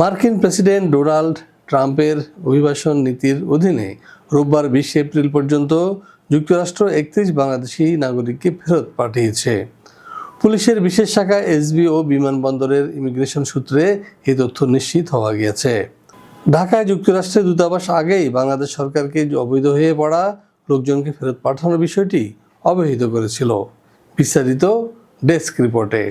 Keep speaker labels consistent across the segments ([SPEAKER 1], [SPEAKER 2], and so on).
[SPEAKER 1] মার্কিন president Donald ট্রাম্পের অভিবাসন নীতির অধীনে রোববার বিশে এপ্রিল পর্যন্ত যুক্তরাষ্ট্র একত্রিশ বাংলাদেশি নাগরিককে ফেরত পাঠিয়েছে। পুলিশের বিশেষ শাখা এসবি ও বিমানবন্দরের ইমিগ্রেশন সূত্রে এই তথ্য নিশ্চিত হওয়া গিয়েছে। ঢাকায় যুক্তরাষ্ট্রের দূতাবাস আগেই বাংলাদেশ সরকারকে অবৈধ হয়ে পড়া লোকজনকে ফেরত পাঠানোর বিষয়টি অবহিত করেছিল। বিস্তারিত ডেস্ক রিপোর্টে।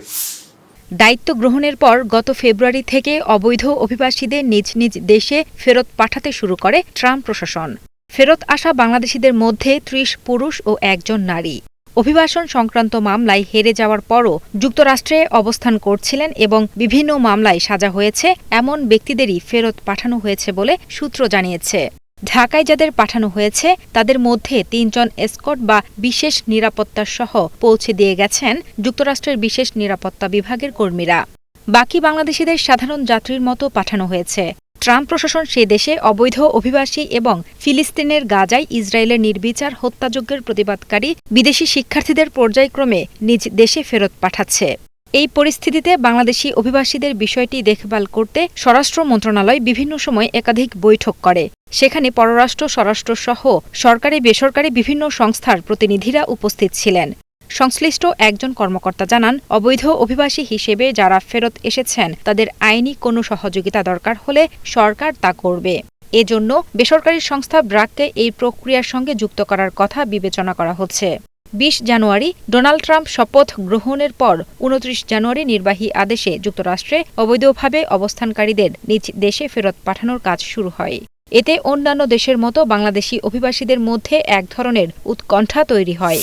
[SPEAKER 2] দায়িত্ব গ্রহণের পর গত ফেব্রুয়ারি থেকে অবৈধ অভিবাসীদের নিজ নিজ দেশে ফেরত পাঠাতে শুরু করে ট্রাম্প প্রশাসন। ফেরত আসা বাংলাদেশিদের মধ্যে ত্রিশ পুরুষ ও একজন নারী। অভিবাসন সংক্রান্ত মামলায় হেরে যাওয়ার পরও যুক্তরাষ্ট্রে অবস্থান করছিলেন এবং বিভিন্ন মামলায় সাজা হয়েছে, এমন ব্যক্তিদেরই ফেরত পাঠানো হয়েছে বলে সূত্র জানিয়েছে। ঢাকায় যাদের পাঠানো হয়েছে, তাদের মধ্যে তিনজন এসকট বা বিশেষ নিরাপত্তা সহ পৌঁছে দিয়ে গেছেন যুক্তরাষ্ট্রের বিশেষ নিরাপত্তা বিভাগের কর্মীরা। বাকি বাংলাদেশিদের সাধারণ যাত্রীর মতো পাঠানো হয়েছে। ট্রাম্প প্রশাসন সে দেশে অবৈধ অভিবাসী এবং ফিলিস্তিনের গাজায় ইসরায়েলের নির্বিচার হত্যাযজ্ঞের প্রতিবাদকারী বিদেশি শিক্ষার্থীদের পর্যায়ক্রমে নিজ দেশে ফেরত পাঠাচ্ছে। এই পরিস্থিতিতে বাংলাদেশি অভিবাসীদের বিষয়টি দেখভাল করতে স্বরাষ্ট্র মন্ত্রণালয় বিভিন্ন সময় একাধিক বৈঠক করে। সেখানে পররাষ্ট্র স্বরাষ্ট্র সহ সরকারি, বেসরকারি বিভিন্ন সংস্থার প্রতিনিধিরা উপস্থিত ছিলেন। সংশ্লিষ্ট একজন কর্মকর্তা জানান, অবৈধ অভিবাসী হিসেবে যারা ফেরত এসেছেন, তাদের আইনি কোনো সহযোগিতা দরকার হলে সরকার তা করবে। এজন্য বেসরকারি সংস্থা ব্রাককে এই প্রক্রিয়ার সঙ্গে যুক্ত করার কথা বিবেচনা করা হচ্ছে। বিশ জানুয়ারি ডোনাল্ড ট্রাম্প শপথ গ্রহণের পর উনত্রিশ জানুয়ারি নির্বাহী আদেশে যুক্তরাষ্ট্রে অবৈধভাবে অবস্থানকারীদের নিজ দেশে ফেরত পাঠানোর কাজ শুরু হয়। এতে অন্যান্য দেশের মতো বাংলাদেশি অভিবাসীদের মধ্যে এক ধরনের উৎকণ্ঠা তৈরি হয়।